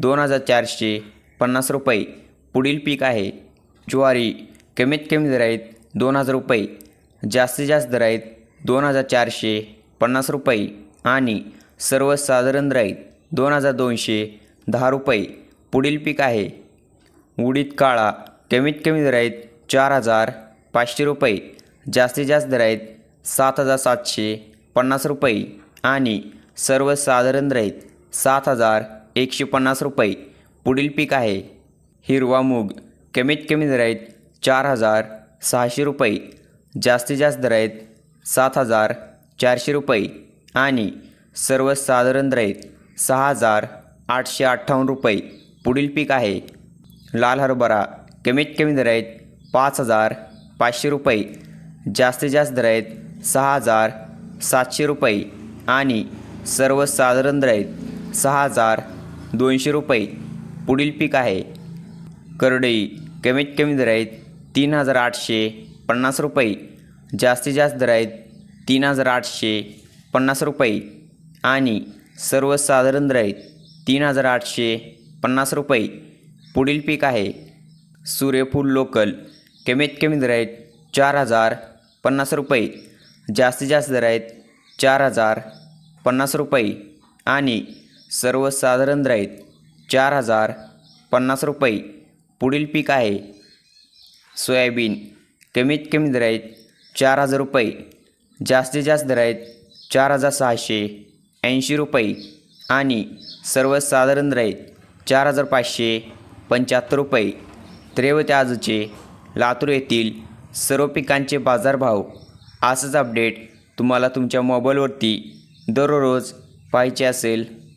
दोन हजार चारशे पन्नास रुपये. पुढील पीक आहे. ज्वारी कमीत कमी दर आहेत दोन हजार रुपये. जास्तीत जास्त दर आहेत दोन हजार चारशे पन्नास रुपये. आणि सर्वसाधारण दर आहेत दोन हजार दोनशे दहा रुपये. पुढील पीक आहे. उडीद काळा कमीत कमी दर आहेत चार हजार पाचशे रुपये. जास्तीत जास्त दर आहेत सात हजार सातशे पन्नास रुपये. आणि सर्वसाधारण दर आहेत सात हजार एकशे पन्नास रुपये. पुढील पीक आहे. हिरवा मूग. कमीत कमी दर आहेत चार हजार सहाशे रुपये. जास्तीत जास्त दर आहेत सात हजार चारशे रुपये. आणि सर्वसाधारण दर आहेत सहा हजार आठशे अठ्ठावन्न रुपये. पुढील पीक आहे. लाल हरभरा. कमीत कमी दर आहेत पाच हजार पाचशे रुपये. जास्तीत जास्त दर आहेत सहा हजार सातशे रुपये. आणि सर्वसाधारण दर आहेत सहा हजार दोनशे रुपये. पुढील पीक आहे. करडई कमीत कमी दर आहेत तीन हजार आठशे पन्नास रुपये. जास्तीत जास्त दर आहेत तीन हजार आठशे पन्नास रुपये. आणि सर्वसाधारण दर आहेत तीन हजार आठशे पन्नास रुपये. पुढील पीक आहे. सूर्यफूल लोकल कमीत कमी दर आहेत चार हजार पन्नास रुपये. जास्तीत जास्त दर आहेत चार हजार पन्नास रुपये. आणि सर्वसाधारण राईत चार हजार पन्नास रुपये. पुढील पीक आहे. सोयाबीन. कमीत कमी दराईत चार हजार रुपये. जास्तीत जास्त दर आहेत चार हजार सहाशे ऐंशी रुपये. आणि सर्वसाधारण राईत चार हजार पाचशे पंच्याहत्तर रुपये. त्रेवते आजचे लातूर येथील सर्व पिकांचे बाजारभाव असंच अपडेट तुम्हाला तुमच्या मोबाईलवरती दररोज पाहिजे असेल.